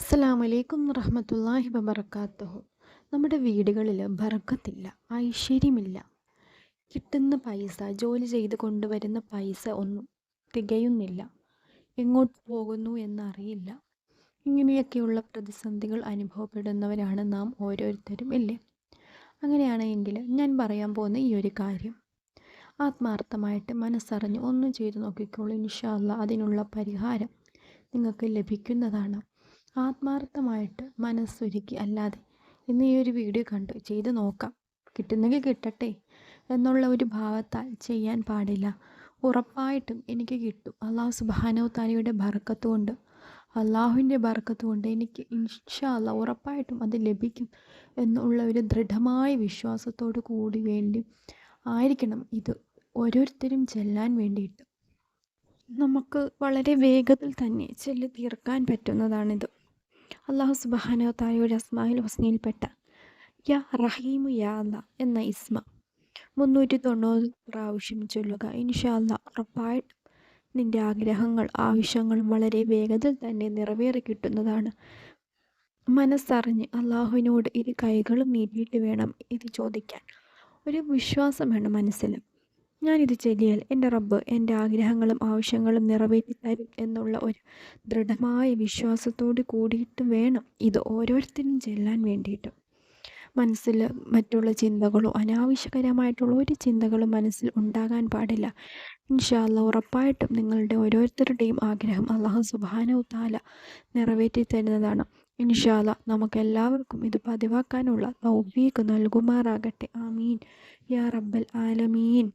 അസ്സലാമു അലൈക്കും റഹമത്തല്ലാഹി വബർക്കാത്തുഹു നമ്മുടെ വീടുകളിൽ ബർക്കത്തില്ല ഐശ്വര്യമില്ല. കിട്ടുന്ന പൈസ ജോലി ചെയ്ത് കൊണ്ടുവരുന്ന പൈസ ഒന്നും തികയുന്നില്ല. എങ്ങോട്ട് പോകുന്നു എന്നറിയില്ല. ഇങ്ങനെയൊക്കെയുള്ള പ്രതിസന്ധികൾ അനുഭവപ്പെടുന്നവരാണ് നാം ഓരോരുത്തരും ഇല്ലേ? അങ്ങനെയാണെങ്കിൽ ഞാൻ പറയാൻ പോകുന്ന ഈ ഒരു കാര്യം. ആത്മാർത്ഥമായിട്ട് മനസ്സറിഞ്ഞ് ഒന്ന് ചെയ്തു നോക്കിക്കോളൂ. ഇൻഷാല്ല അതിനുള്ള പരിഹാരം നിങ്ങൾക്ക് ലഭിക്കുന്നതാണ്. ആത്മാർത്ഥമായിട്ട് മനസ്സൊരുക്കി അല്ലാതെ ഇന്ന് ഈ ഒരു വീഡിയോ കണ്ടു ചെയ്ത് നോക്കാം. കിട്ടുന്നെങ്കിൽ കിട്ടട്ടെ എന്നുള്ള ഒരു ഭാവത്താൽ ചെയ്യാൻ പാടില്ല. ഉറപ്പായിട്ടും എനിക്ക് കിട്ടും. അള്ളാഹു സുബാനോ താലിയുടെ ബർക്കത്ത് കൊണ്ട് അള്ളാഹുവിന്റെ ബർക്കത്ത് കൊണ്ട് എനിക്ക് ഇൻഷാ അല്ല ഉറപ്പായിട്ടും അത് ലഭിക്കും എന്നുള്ള ഒരു ദൃഢമായ വിശ്വാസത്തോടു കൂടി വേണ്ടി ആയിരിക്കണം ഇത് ഓരോരുത്തരും ചെല്ലാൻ വേണ്ടിയിട്ട്. നമുക്ക് വളരെ വേഗത്തിൽ തന്നെ ചെല്ലി തീർക്കാൻ പറ്റുന്നതാണിത്. അള്ളാഹു സുബാനോ താലയുടെ അസ്മായിൽ ഹുസ്നയിൽപ്പെട്ട യ റഹീമു യാ അല്ല എന്ന ഇസ്മ മുന്നൂറ്റി തൊണ്ണൂറ് പ്രാവശ്യം ചൊല്ലുക. ഇൻഷാ അല്ല ഉറപ്പായിട്ടും നിന്റെ ആഗ്രഹങ്ങൾ ആവശ്യങ്ങൾ വളരെ വേഗത്തിൽ തന്നെ നിറവേറി കിട്ടുന്നതാണ്. മനസ്സറിഞ്ഞ് അള്ളാഹുവിനോട് ഇരു കൈകളും നീട്ടിയിട്ട് വേണം ഇത് ചോദിക്കാൻ. ഒരു വിശ്വാസം വേണം മനസ്സിൽ. ഞാനിത് ചൊല്ലിയാൽ എന്റെ റബ്ബ് എന്റെ ആഗ്രഹങ്ങളും ആവശ്യങ്ങളും നിറവേറ്റി തരും എന്നുള്ള ഒരു ദൃഢമായ വിശ്വാസത്തോട് കൂടിയിട്ട് വേണം ഇത് ഓരോരുത്തരും ചെല്ലാൻ വേണ്ടിയിട്ട്. മനസ്സിൽ മറ്റുള്ള ചിന്തകളോ അനാവശ്യകരമായിട്ടുള്ള ഒരു ചിന്തകളും മനസ്സിൽ ഉണ്ടാകാൻ പാടില്ല. ഇൻഷാല്ല ഉറപ്പായിട്ടും നിങ്ങളുടെ ഓരോരുത്തരുടെയും ആഗ്രഹം അള്ളാഹു സുബാനോ താല നിറവേറ്റി തരുന്നതാണ്. ഇൻഷാല്ല നമുക്കെല്ലാവർക്കും ഇത് പതിവാക്കാനുള്ള തൗഫീക്ക് നൽകുമാറാകട്ടെ. ആമീൻ. യാ റബ്ബൽ ആലമീൻ.